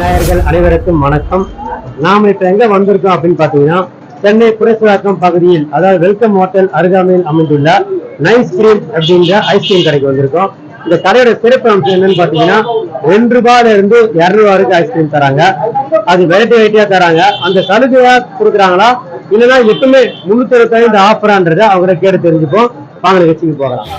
நேயர்கள் அனைவருக்கும் வணக்கம். நாம இப்ப எங்க வந்திருக்கோம் அப்படின்னு பாத்தீங்கன்னா சென்னை புரசுவாக்கம் பகுதியில் அதாவது வெல்கம் ஹோட்டல் அருகாமையில் அமைந்துள்ள நைஸ் கிரீம் அப்படின்ற ஐஸ்கிரீம் கடைக்கு வந்திருக்கோம். இந்த கடையோட சிறப்பு அம்சம் என்னன்னு பாத்தீங்கன்னா ரெண்டு ரூபாயில இருந்து இருநூறு வரைக்கும் ஐஸ்கிரீம் தராங்க. அது வெரைட்டி வெரைட்டியா தராங்க. அந்த சலுகையா கொடுக்குறாங்களா? இல்லைன்னா எப்பவுமே முன்னூத்தி அறுபத்தைந்து ஆஃபரான்றதை அவங்கள கேட்டு தெரிஞ்சுப்போம். வாங்க நிகழ்ச்சிக்கு போகலாம்.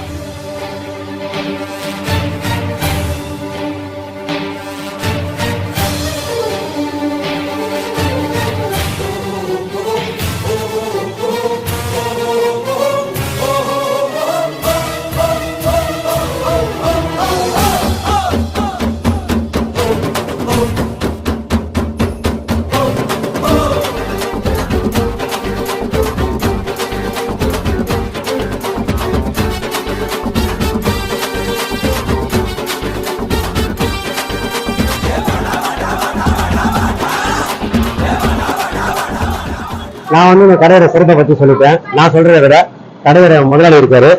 நான் வந்து இந்த கடையோட சிறப்பை பத்தி சொல்லிட்டேன். நான் சொல்றதை விட கடையோட முதலாளி இருக்காரு.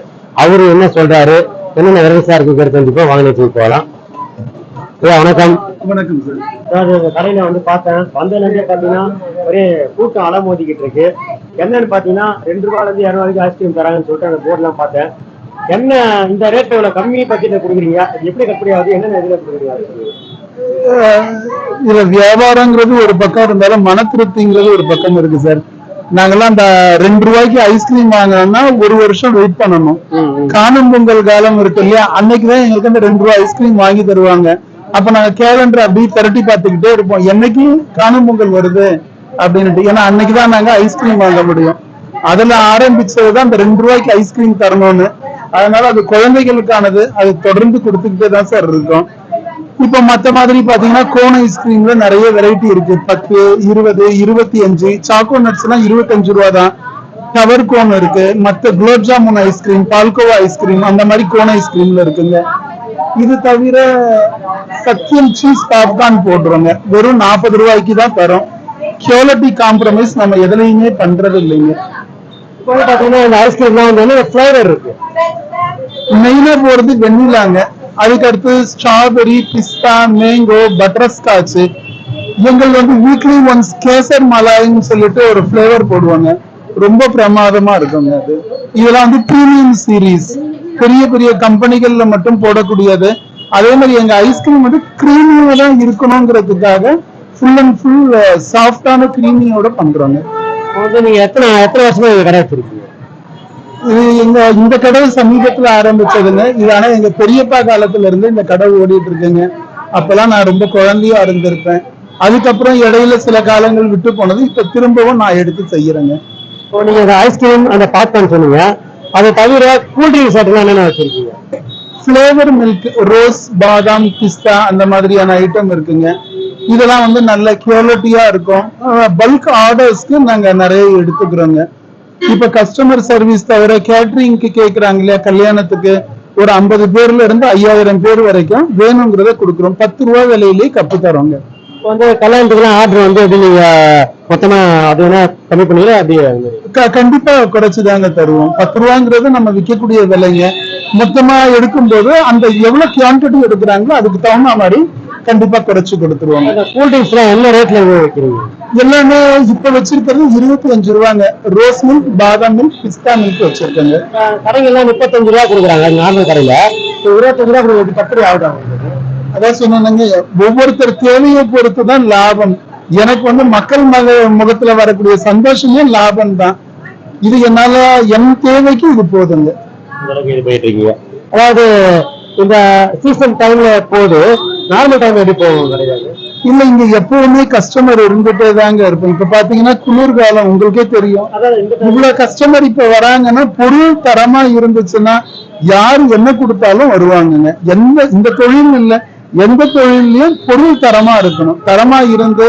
அவரு என்ன சொல்றாரு? என்னென்ன விரைசா இருக்கு? கேட்டு தெரிஞ்சுப்போம் வாங்க நிகழ்ச்சிக்கு போகலாம். ஐயா வணக்கம். வணக்கம் சார் அதாவது இந்த கடையில வந்து பார்த்தேன். வந்ததுலேருந்தே பார்த்தீங்கன்னா ஒரே கூட்டம் அலமோதிக்கிட்டு இருக்கு. என்னன்னு பார்த்தீங்கன்னா ரெண்டு ரூபாயில இருந்து இரநூறு வரைக்கும் ஐஸ்கிரீம் தராங்கன்னு சொல்லிட்டு அந்த போர்ட்லாம் பார்த்தேன். என்ன இந்த ரேட் இவ்வளவு கம்மி பட்ஜெட்ல கொடுக்குறீங்க? எப்படி கட்டுப்படி ஆகுது என்னென்ன இதுல கொடுக்குறீங்க இதுல வியாபாரங்கிறது ஒரு பக்கம் இருந்தாலும் மன திருப்திங்கிறது ஒரு பக்கம் இருக்கு சார் நாங்கெல்லாம் அந்த ரெண்டு ரூபாய்க்கு ஐஸ்கிரீம் வாங்கணும்னா ஒரு வருஷம் வெயிட் பண்ணணும். காணும் பொங்கல் காலம் இருக்கு இல்லையா? அன்னைக்குதான் எங்களுக்கு அந்த ரெண்டு ரூபாய் ஐஸ்கிரீம் வாங்கி தருவாங்க. அப்ப நாங்க கேலண்டர் அப்படியே திரட்டி பார்த்துக்கிட்டே இருப்போம். என்னைக்கு காணும் பொங்கல் வருது அப்படின்னுட்டு. ஏன்னா அன்னைக்குதான் நாங்க ஐஸ்கிரீம் வாங்க முடியும். அதுல ஆரம்பிச்சதுதான் அந்த ரெண்டு ரூபாய்க்கு ஐஸ்கிரீம் தரணும்னு. அதனால அது குழந்தைகளுக்கானது. அது தொடர்ந்து கொடுத்துக்கிட்டே தான் சார் இருக்கோம். இப்ப மத்த மாதிரி பாத்தீங்கன்னா கோன் ஐஸ்கிரீம்ல நிறைய வெரைட்டி இருக்கு. பத்து இருபது இருபத்தி அஞ்சு சாக்கோ நட்ஸ் எல்லாம் இருபத்தஞ்சு ரூபா தான் கவர் கோன் இருக்கு. மத்த gulab jamun ice cream palkova ice cream அந்த மாதிரி கோன் ஐஸ்கிரீம்ல இருக்குங்க. இது தவிர சத்தியம் சீஸ் பாப்கார்ன் போடுறோங்க. வெறும் நாற்பது ரூபாய்க்கு தான் தரோம். குவாலிட்டி காம்ப்ரமைஸ் நம்ம எதுலையுமே பண்றது இல்லைங்க பார்த்தீங்கன்னா இந்த ஐஸ்கிரீம்லாம் வந்து ஃபிளேவர் இருக்கு? மெயினா போறது வெண்ணிலாங்க அதுக்கு அடுத்து ஸ்ட்ராபெரி பிஸ்தா மேங்கோ பட்டர் ஸ்காட்ச் எங்கள் வந்து வீக்லி ஒன்ஸ் கேசர் மலாய்ன்னு சொல்லிட்டு ஒரு ஃபிளேவர் போடுவாங்க. ரொம்ப பிரமாதமா இருக்குங்க அது. இதெல்லாம் வந்து ப்ரீமியம் சீரீஸ் பெரிய பெரிய கம்பெனிகள்ல மட்டும் போடக்கூடியது. அதே மாதிரி எங்க ஐஸ்கிரீம் வந்து கிரீமியா தான் இருக்கணுங்கிறதுக்காக ஃபுல் அண்ட் ஃபுல் சாஃப்டான கிரீமியோட பண்றாங்க. நீங்க எத்தனை எத்தனை வருஷமா கடை வச்சிருக்கீங்க? இது எங்க இந்த கடை சமீபத்துல ஆரம்பிச்சதுங்க. இது ஆனா எங்க பெரியப்பா காலத்துல இருந்து இந்த கடை ஓடிட்டு இருக்குங்க அப்பெல்லாம் நான் ரொம்ப குழந்தையா இருந்திருப்பேன். அதுக்கப்புறம் இடையில சில காலங்கள் விட்டு போனது. இப்ப திரும்பவும் நான் எடுத்து செய்யறேங்க. இப்போ நீங்க ஐஸ்கிரீம் அந்த பாப்கார்ன் சொன்னீங்க. அதை தவிர கூல் ட்ரிங்க்ஸ் ஐட்டம்லாம் என்னென்ன வச்சிருக்கீங்க? ஃபிளேவர் மில்க் ரோஸ் பாதாம் பிஸ்தா அந்த மாதிரியான ஐட்டம் இருக்குங்க. இதெல்லாம் வந்து நல்ல குவாலிட்டியா இருக்கும். பல்க் ஆர்டர்ஸ்க்கு நாங்க நிறைய எடுத்துக்கிறோங்க. இப்ப கஸ்டமர் சர்வீஸ் தவிர கேட்டரிங்க்கு கேக்குறாங்க இல்லையா? கல்யாணத்துக்கு ஒரு ஐம்பது பேர்ல இருந்து ஐயாயிரம் பேர் வரைக்கும் வேணுங்கிறத கொடுக்குறோம். பத்து ரூபா விலையிலேயே கப்பு தரோங்க. வந்து கல்யாணத்துக்குலாம் ஆர்டர் வந்து எப்படி நீங்க மொத்தமா அது வேணா கம்மி பண்ணீங்களா? க- கண்டிப்பா குறைச்சுதாங்க தருவோம். பத்து ரூபாங்கிறது நம்ம விற்கக்கூடிய விலைங்க. மொத்தமா எடுக்கும்போது அந்த எவ்வளவு குவான்டிட்டி எடுக்கிறாங்களோ அதுக்கு தகுந்த மாதிரி கண்டிப்பா குறைச்சு கொடுத்துருவாங்க. அந்த கூல் ட்ரிங்க்ஸ்லாம் என்ன ரேட்ல வைக்கிறீங்க? எல்லாமே இப்ப வச்சிருக்கிறது இருபத்தி அஞ்சு ரூபாங்க. Rose milk badam milk pista milk வச்சிருக்கேங்க. அஹ் கடைங்கெல்லாம் முப்பத்தஞ்சு ரூபா கொடுக்குறாங்க நார்மல் கடையில. இருபத்தஞ்சு ரூபா கொடுக்குறது பத்து ரூபா ஆகுது. அதான் சொன்னாங்க ஒவ்வொருத்தர் தேவையை பொறுத்து தான் லாபம். எனக்கு வந்து மக்கள் மக முகத்துல வரக்கூடிய சந்தோஷமே லாபம் தான் இது என்னால என் தேவைக்கு இது போதுங்க. அதாவது இந்த சீசன் டைம்ல போது நார்மல் டைம் எப்படி போகும் கிடையாது? இல்ல இங்க எப்பவுமே கஸ்டமர் இருந்துட்டே தாங்க இருப்போம். இப்ப பாத்தீங்கன்னா குளிர்காலம் உங்களுக்கே தெரியும். இவ்வளவு கஸ்டமர் இப்ப வராங்கன்னா பொருள் தரமா இருந்துச்சுன்னா யார் என்ன கொடுத்தாலும் வருவாங்கங்க. எந்த இந்த தொழில் இல்ல. எந்த தொழிலையும் பொருள் தரமா இருக்கணும். தரமா இருந்து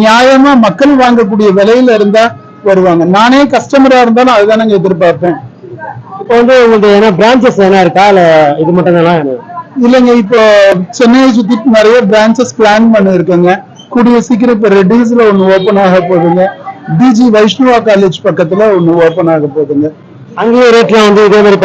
நியாயமா மக்கள் வாங்கக்கூடிய விலையில இருந்தா வருவாங்க. நானே கஸ்டமரா இருந்தாலும் அதுதானங்க எதிர்பார்ப்பேன். இப்போ வந்து உங்களுக்கு என்ன பிரான்ச்சஸ் என்ன இருக்கா? இல்ல இது மட்டும் தானா இல்லைங்க இப்போ சென்னையை சுத்தி நிறைய பிரான்ச்சஸ் பிளான் பண்ணிருக்கேங்க கூடிய சீக்கிரம் இப்ப ரெட்டிஸ்ல ஒண்ணு ஓபன் ஆக போகுதுங்க. டிஜி வைஷ்ணவா காலேஜ் பக்கத்துல ஒண்ணு ஓபன் ஆக போகுதுங்க. அங்கேயும் ரேட்லாம் வந்து இதே மாதிரி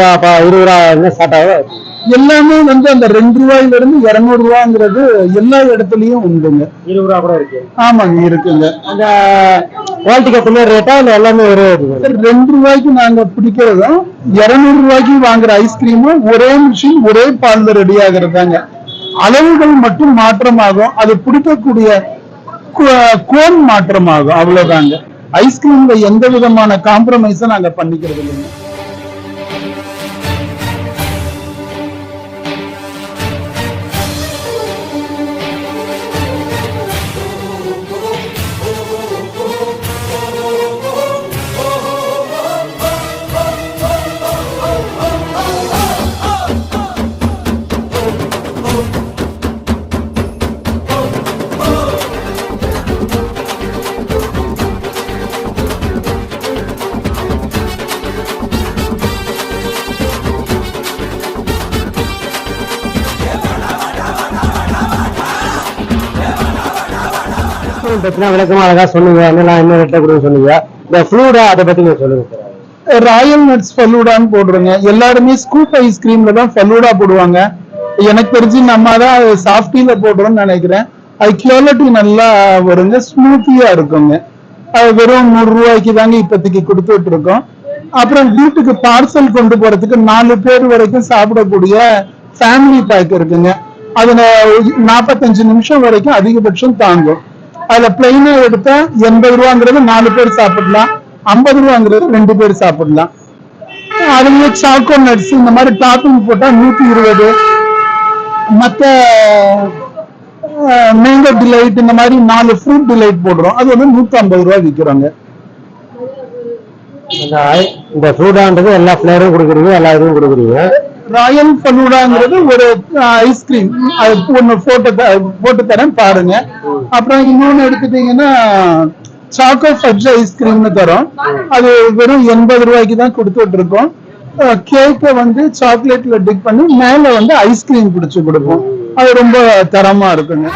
இருபது ரூபா என்ன ஸ்டார்ட் ஆகும் எல்லாமே வந்து அந்த ரெண்டு ரூபாயில இருந்து இருநூறு ரூபாங்கிறது எல்லா இடத்துலயும் உண்டுங்க. இருபது ரூபா கூட இருக்கு. ஆமாங்க இருக்குங்க. அந்த குவாலிட்டிக்கு ஏற்ற ரேட்டா இல்ல எல்லாமே ஒரே ரெண்டு ரூபாய்க்கு நாங்க பிடிக்கிறதும் இருநூறு ரூபாய்க்கு வாங்குற ஐஸ்கிரீமும் ஒரே மிஷின் ஒரே பால்ல ரெடி ஆகுறதாங்க அளவுகள் மட்டும் மாற்றமாகும். அது பிடிக்கக்கூடிய கோன் மாற்றமாகும். அவ்வளவுதாங்க. ஐஸ்கிரீம்ல எந்த விதமான காம்ப்ரமைஸும் நாங்க பண்ணிக்கிறது இல்லைங்க பத்தினா விளக்கமா அழகா சொன்னீங்க என்னெல்லாம் என்ன ரேட்டை கொடுங்க சொன்னீங்க இந்த ஃப்ளூடா அதை பத்தி நீங்க சொல்லுங்க சார் ராயல் நட்ஸ் ஃபலூடான்னு போடுறோங்க எல்லாருமே ஸ்கூப் ஐஸ்கிரீம்ல தான் ஃபலூடா போடுவாங்க. எனக்கு தெரிஞ்சு நம்ம தான் சாஃப்டியில போடுறோம்னு நினைக்கிறேன். அது குவாலிட்டி நல்லா வருங்க ஸ்மூத்தியா இருக்குங்க. அது வெறும் நூறு ரூபாய்க்கு தாங்க இப்போதைக்கு கொடுத்துட்டு இருக்கோம் அப்புறம் வீட்டுக்கு பார்சல் கொண்டு போறதுக்கு நாலு பேர் வரைக்கும் சாப்பிடக்கூடிய ஃபேமிலி பேக் இருக்குங்க. அதுல நாற்பத்தஞ்சு நிமிஷம் வரைக்கும் அதிகபட்சம் தாங்கும். அதுல பிளெயினே எடுத்தா எண்பது ரூபாங்கிறது நாலு பேர் சாப்பிடலாம். ஐம்பது ரூபாங்கிறது ரெண்டு பேர் சாப்பிடலாம். அதுலயே சாக்கோ நட்ஸ் இந்த மாதிரி டாப்பிங் போட்டா நூத்தி இருபது. மத்த மேங்கோ டிலைட் இந்த மாதிரி நாலு ஃப்ரூட் டிலைட் போடுறோம். அது வந்து நூத்தி ஐம்பது ரூபாய் விற்கிறாங்க இந்த ஐ- எல்லா ஃபிளேவரும் கொடுக்குறீங்க எல்லா இதுவும் கொடுக்குறீங்க. ராயல் பலூடாங்கிறது ஒரு ஐஸ்கிரீம் அது ஒண்ணு போட்டு த- போட்டு தரேன் பாருங்க. அப்புறம் இன்னொன்னு எடுத்துட்டீங்கன்னா சாக்கோ ஃபட்ஜ் ஐஸ்கிரீம்னு தரோம். அது வெறும் எண்பது ரூபாய்க்கு தான் கொடுத்துட்டு இருக்கோம் கேக்கை வந்து சாக்லேட்ல டிக் பண்ணி மேல வந்து ஐஸ்கிரீம் பிடிச்சு கொடுப்போம். அது ரொம்ப தரமா இருக்குங்க.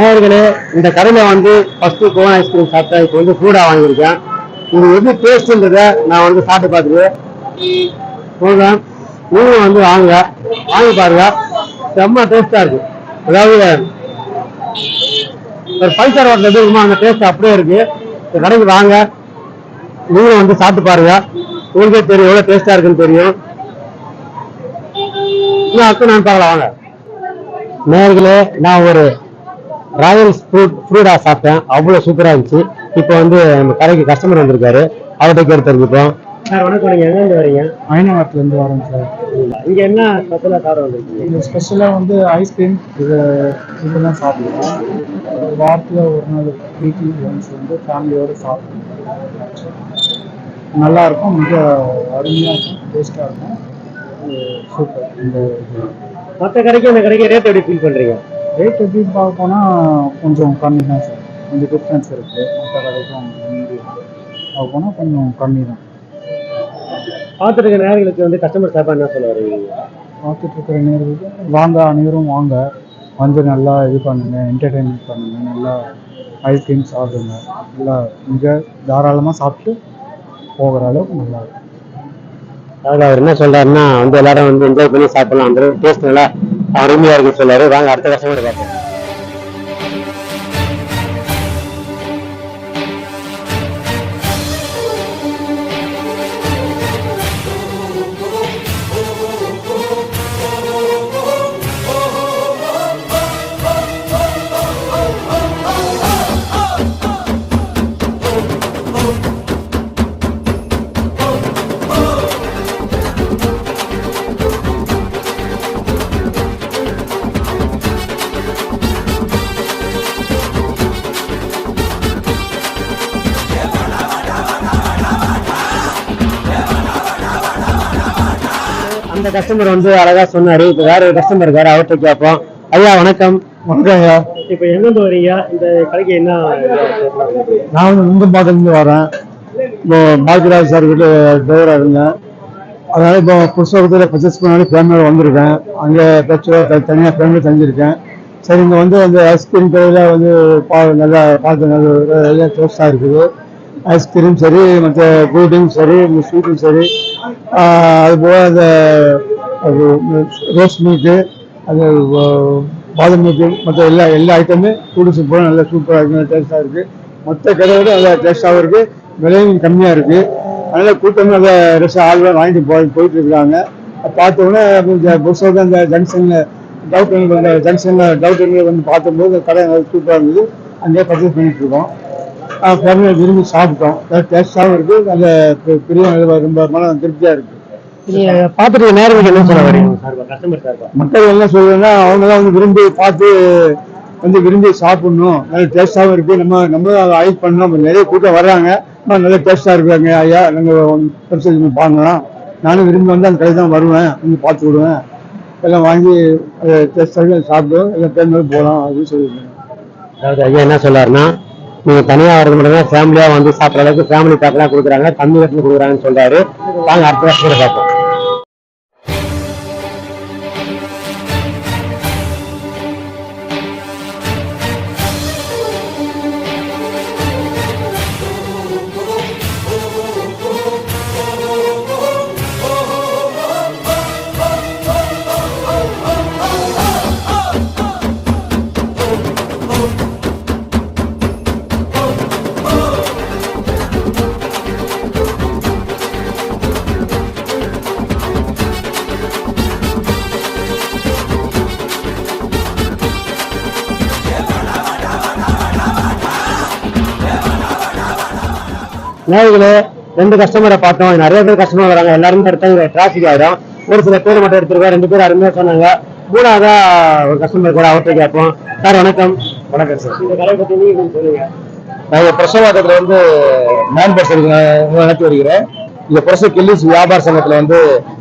நேயர்களே இந்த கடையில் வந்து ஃபஸ்ட்டு கோவன் ஐஸ்கிரீம் சாப்பிட்டேன் இப்போ வந்து கூட வாங்கியிருக்கேன். இது எப்படி டேஸ்ட்ன்றத நான் வந்து சாப்பிட்டு பார்த்துட்டு சொல்றேன் நீங்களும் வந்து வாங்க. வாங்கி பாருங்க. செம்ம டேஸ்ட்டாக இருக்குது அதாவது ஒரு ஃபைவ் ஸ்டார் ஹோட்டல் எப்படி இருக்குமோ அந்த டேஸ்ட் அப்படியே இருக்குது இந்த கடைக்கு வாங்க. நீங்களும் வந்து சாப்பிட்டு பாருங்க. உங்களுக்கே தெரியும் எவ்வளோ டேஸ்ட்டாக இருக்குன்னு தெரியும். இன்னும் அடுத்து நான் பார்க்கலாம். வாங்க. நேர்களே நான் ஒரு ராயல் ஃப்ரூட் ஃப்ரூடா சாப்பிட்டேன். அவ்வளோ சூப்பராக இருந்துச்சு. இப்போ வந்து நம்ம கடைக்கு கஸ்டமர் வந்திருக்காரு. அவர்கிட்ட கேட்டு தெரிஞ்சுப்போம். சார் வணக்கம். நீங்கள் எங்கேருந்து வரீங்க? ஐநகரத்துல இருந்து வரோம் சார். இங்கே என்ன ஸ்பெஷலாக சாப்பிட வந்திருக்கீங்க? இது ஸ்பெஷலாக வந்து ஐஸ்கிரீம் இது இதெல்லாம் சாப்பிடுவோம். வாரத்தில் ஒரு நாள் வீக்லி ஒன்ஸ் வந்து ஃபேமிலியோடு சாப்பிடுவோம். நல்லா இருக்கும். மிக அருமையாக இருக்கும். டேஸ்ட்டாக இருக்கும். சூப்பர் இந்த மற்ற கடைக்கு இந்த கடைக்கு ரேட் எப்படி ஃபீல் பண்ணுறீங்க ரேட் எப்படி பார்க்க போனால் கொஞ்சம் கம்மி தான் சார் கொஞ்சம் டிஃப்ரென்ஸ் இருக்குது மற்ற கடைக்கும் பார்க்க போனால் கொஞ்சம் கம்மி தான். பார்த்துட்டு இருக்க நேர்களுக்கு வந்து கஸ்டமர் சாப்பாடு என்ன சொல்ல வரீங்க பார்த்துட்டு இருக்கிற நேர்களுக்கு வாங்க அனைவரும் வாங்க. வந்து நல்லா இது பண்ணுங்க என்டர்டெயின்மெண்ட் பண்ணுங்க. நல்லா ஐஸ்கிரீம் சாப்பிடுங்க. நல்லா மிக தாராளமாக சாப்பிட்டு போகிற அளவுக்கு நல்லா இருக்கும். அதாவது அவர் என்ன சொல்றாருன்னா வந்து எல்லாரும் வந்து என்ஜாய் பண்ணி சாப்பிடலாம். அந்த டேஸ்ட் நல்லா அருமையா இருக்குன்னு சொல்லாரு வாங்க அடுத்த கஸ்டமர் பார்ப்போம். கஸ்டமர் வந்து அழகா சொன்னாரு. இப்ப வேற ஒரு கஸ்டமர் இருக்காரு அவர்கிட்ட கேட்போம். ஐயா வணக்கம். வணக்கம் ஐயா. இப்ப எங்கிருந்து வரீங்க இந்த கடைக்கு என்ன நான் வந்து முந்து மாதத்துலேருந்து வரேன். இப்போ பாக்கியராஜ் சார் கிட்ட டிரைவராக இருந்தேன். அதனால இப்போ புதுசகத்தில் பர்ச்சேஸ் பண்ணாலே ஃபேமிலியோட வந்திருக்கேன். அங்கே பேச்சுலர் தனியாக ஃபேமிலி தங்கியிருக்கேன். சரி இங்கே வந்து அந்த ஐஸ்கிரீம் கடையில் வந்து பா நல்லா பார்த்து நல்ல டேஸ்ட்டாக இருக்குது. ஐஸ்கிரீம் சரி மற்ற கூல்ட்ரிங்க் சரி இந்த ஸ்வீட்டும் சரி. அதுபோக அந்த ரோஸ் மில்க்கு அது பாதம் பாதாம் மில்க்கு மற்ற எல்லா எல்லா ஐட்டமும் கூடுசு போல நல்லா சூப்பராக இருக்குது டேஸ்ட்டாக இருக்குது மற்ற கடையோட நல்லா டேஸ்ட்டாகவும் இருக்குது விலையும் கம்மியாக இருக்குது அதனால் கூட்டமும் நல்லா ரெஸ்ட் ஆள்லாம் வாங்கிட்டு போய் போயிட்டு இருக்காங்க பார்த்த கொஞ்சம் புதுசாக அந்த ஜங்ஷனில் டவுட் அந்த ஜங்ஷனில் டவுட் வந்து பார்த்தபோது கடை சூப்பராக இருந்தது. அங்கேயே பர்ச்சேஸ் பண்ணிகிட்டு இருக்கோம். ஃபேமிலியை விரும்பி சாப்பிட்டோம். டேஸ்ட்டாகவும் இருக்குது நல்ல பெரிய ரொம்ப மன திருப்தியாக இருக்குது பாத்துட்டு நேரம் என்ன சொல்ல வரீங்க? மக்கள் என்ன சொல்றதுன்னா அவங்க தான் வந்து விரும்பி பார்த்து வந்து விரும்பி சாப்பிடணும். நல்ல டேஸ்டாகவும் இருக்கு. நம்ம நம்ம அதை பண்ணணும். அப்ப நிறைய கூட்டம் வர்றாங்க. நல்ல டேஸ்டா இருக்காங்க. ஐயா நாங்கள் பரிசோதனை பார்க்கலாம். நானும் விரும்பி வந்து அந்த கடை தான் வருவேன். வந்து பார்த்து விடுவேன். எல்லாம் வாங்கி டேஸ்டாக சாப்பிடுவோம். எல்லாம் பேர் போகலாம் அப்படின்னு சொல்லியிருக்கேன் அதாவது ஐயா என்ன சொல்லாருன்னா நீங்க தனியா வரது மட்டும் தான் ஃபேமிலியா வந்து சாப்பிட்ற அளவுக்கு ஃபேமிலி பேக்கெல்லாம் கொடுக்குறாங்க கம்மி ரேட்ல கொடுக்குறாங்கன்னு சொல்றாரு. வாங்க அடுத்த வருஷம் பார்ப்போம். நேர்களே ரெண்டு கஸ்டமரை பார்த்தோம். நிறைய பேர் கஸ்டமர் வராங்க. எல்லாருமே எடுத்தாங்க டிராஃபிக் ஆயிடும். ஒரு சில பேர் மட்டும் எடுத்திருக்கோம் ரெண்டு பேர் அருமையா சொன்னாங்க. மூணாவதா ஒரு கஸ்டமர் கூட அவர்கிட்ட கேட்போம். சார் வணக்கம். வணக்கம் சார். இந்த கடை பத்தி நீங்க கொஞ்சம் சொல்லுங்க. நான் பிரசவாக்கத்தில் வந்து மேன் பர்சன் நடத்தி வருகிறேன். இந்த புரச கில்லிஸ் வியாபார சங்கத்துல வந்து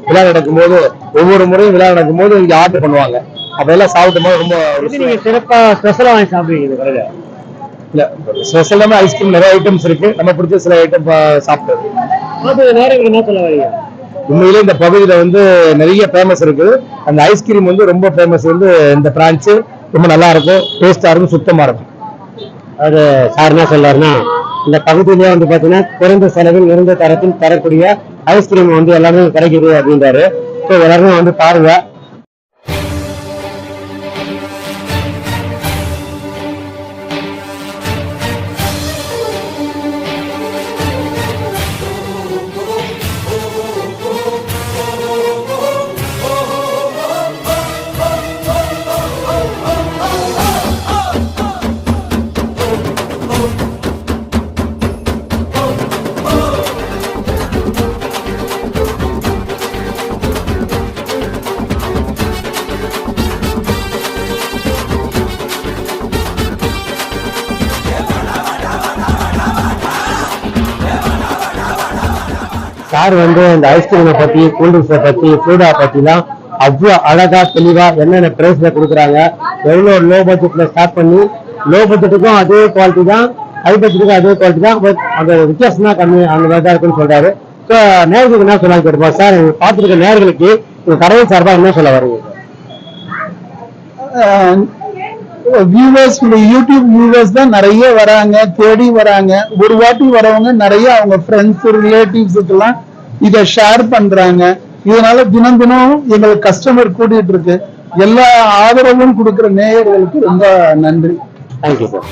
விழா நடக்கும்போது ஒவ்வொரு முறையும் விழா நடக்கும்போது இங்க ஆர்டர் பண்ணுவாங்க. அப்ப எல்லாம் சாப்பிடும் போது ரொம்ப இது நீங்க சிறப்பா ஸ்பெஷலா வாங்கி சாப்பிடுவீங்க இல்ல ஸ்பெஷலான ஐஸ்கிரீம் நிறைய ஐட்டம்ஸ் இருக்கு. நம்ம பிடிச்ச சில ஐட்டம் சாப்பிட்டது. அது நேரங்கள் என்ன சொல்ல வரீங்க? உண்மையிலே இந்த பகுதியில வந்து நிறைய ஃபேமஸ் இருக்குது. அந்த ஐஸ்கிரீம் வந்து ரொம்ப ஃபேமஸ் வந்து இந்த பிரான்ச்சு ரொம்ப நல்லா இருக்கும். டேஸ்டா இருக்கும் சுத்தமா இருக்கும். அது சார் என்ன சொல்றாருன்னா இந்த பகுதியிலேயே வந்து பாத்தீங்கன்னா குறைந்த செலவில் இருந்த தரத்தில் தரக்கூடிய ஐஸ்கிரீம் வந்து எல்லாமே கிடைக்குது அப்படின்றாரு. ஸோ எல்லாருமே வந்து பாருங்க சார் வந்து இந்த ஐஸ்கிரீமை பத்தி கூல்ட்ரிங்ஸை பத்தி சூடா பத்திலாம் அவ்வளோ அழகா தெளிவா என்னென்ன பிரைஸ்ல கொடுக்குறாங்க எவ்வளோ லோ பட்ஜெட்ல ஸ்டார்ட் பண்ணி லோ பட்ஜெட்டுக்கும் அதே குவாலிட்டி தான் ஹை பட்ஜெட்டுக்கும் அதே குவாலிட்டி தான் பட் அந்த வித்தியாசம் தான் கம்மி அந்த மாதிரி தான் இருக்குன்னு சொல்றாரு. ஸோ நேர்களுக்கு என்ன சொல்லலாம் கேட்போம் சார் பார்த்துருக்க நேர்களுக்கு உங்க கடவுள் சார்பா என்ன சொல்ல வரீங்க? வியூவர்ஸ் யூடியூப் வியூவர்ஸ் தான் நிறைய வராங்க தேடி வராங்க. ஒரு வாட்டி வரவங்க நிறைய அவங்க ஃப்ரெண்ட்ஸ் ரிலேட்டிவ்ஸுக்கெல்லாம் இதை ஷேர் பண்றாங்க. இதனால தினம் தினம் எங்களுக்கு கஸ்டமர் கூட்டிட்டு இருக்கு. எல்லா ஆதரவும் கொடுக்குற நேயர்களுக்கு ரொம்ப நன்றி. Thank you sir